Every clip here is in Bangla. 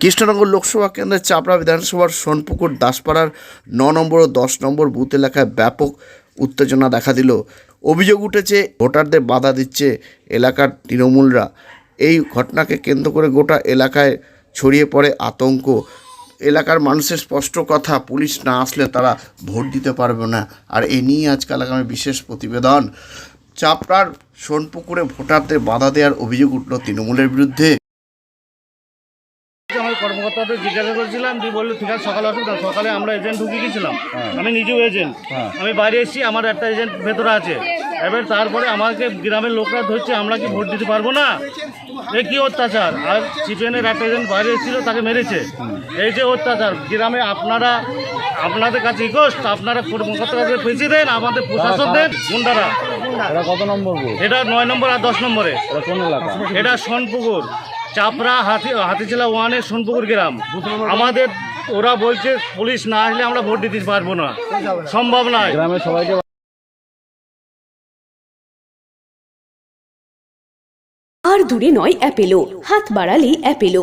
কৃষ্ণনগর লোকসভা কেন্দ্রের চাপড়া বিধানসভার সোনপুকুর দাসপাড়ার ন নম্বর ও দশ নম্বর বুথ এলাকায় ব্যাপক উত্তেজনা দেখা দিল। অভিযোগ উঠেছে, ভোটারদের বাধা দিচ্ছে এলাকার তৃণমূলরা। এই ঘটনাকে কেন্দ্র করে গোটা এলাকায় ছড়িয়ে পড়ে আতঙ্ক। এলাকার মানুষের স্পষ্ট কথা, পুলিশ না আসলে তারা ভোট দিতে পারবে না। আর এ নিয়ে আজকাল আগামী বিশেষ প্রতিবেদন। চাপড়ার সোনপুকুরে ভোটারদের বাধা দেওয়ার অভিযোগ উঠল তৃণমূলের বিরুদ্ধে। আমার কর্মকর্তাদের জিজ্ঞাসা করেছিলাম দিয়ে বলল ঠিক আছে সকালে আসুক। সকালে আমরা এজেন্ট ঢুকে গেছিলাম। আমি নিজেও এজেন্ট আমি বাইরে এসেছি আমার একটা এজেন্ট ভেতরে আছে। এবার তারপরে আমাকে গ্রামের লোকরা ধরছে আমরা কি ভোট দিতে পারব না? এ কি অত্যাচার? আর সিপিএনের একটা এজেন্ট বাইরে এসেছিল তাকে মেরেছে। এই যে অত্যাচার গ্রামে আপনারা আপনাদের কাছে রিকোয়েস্ট আপনারা কর্মকর্তাদের পেঁচে দেন আমাদের প্রশাসক দেন গুন্ডারা। এটা কত নম্বর এটা নয় নম্বর আর দশ নম্বরে। এটা সোনপুকুর। চাপড়া হাতি হাতিচিলা ওয়ানের সোনপুকুর গ্রাম। আমাদের ওরা বলছে পুলিশ না আসলে আমরা ভোট দিতে পারব না। সম্ভব নয়। গ্রামের সবাইকে আর দূরে নয় অ্যাপেলো। হাত বাড়ালেই Apollo.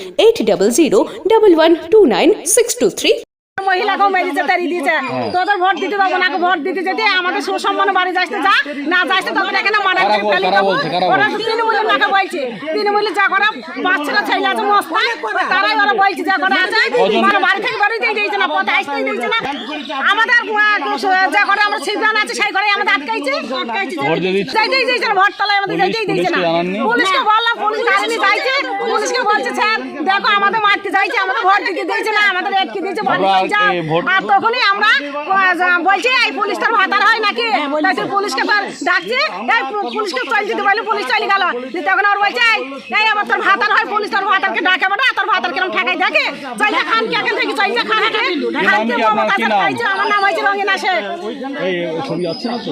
Eight double zero double one two nine six two three মহিলাকেও মেরেছে তারি দিয়েছে। তোদের ভোট দিতে পাবো না ভোট দিতে যেতে আমাদের সুসম্মান বাড়ি যাচ্ছে যা না যাচ্ছে তখন এখানে মারা ওরা তৃণমূলের নাকে বলছে তৃণমূলের যা করা বাচ্চারা ছেলে আছে মস্তান তারাই ওরা বলছে যা করা আছে। মানে বাড়ি থেকে বাড়িতেই দিয়েছে না পথে আসতেই দিয়েছে না। আমাদের যা করে আমরা সিদ্ধান্ত আছে সেই করে আমাদের আটকাইছে? যাইতেই দিয়েছে না ভোট তলায় আমাদের পুলিশ- যাইতেই দিয়েছে না। পুলিশকে বললাম পুলিশ আসেনি যাইছে পুলিশকে বলছে স্যার দেখো আমাদের মারতে যাইছে আমাদের ভোট দিতে দিয়েছে না আমাদের এটকে দিয়েছে বাড়ি আমরা যাও। এই ভোট- আর তখনই আমরা বলছি এই পুলিশটার ভাতার হয় নাকি? তাই পুলিশকে ডাকছি এই পুলিশকে চল দিতে বলে পুলিশ চলে গেল। তখন আর বলছে এই, আমার তোর ভাতার হয় পুলিশ তোর ভাতারকে ডাকে বেটা ঠেকাই দেখে চলছে খান কে এখান থেকে? চলছে খান কে খান কে নাম কি আপনার? কি আমার নাম হয়েছে রঙিন আসে। এই ছবি আছে না তো?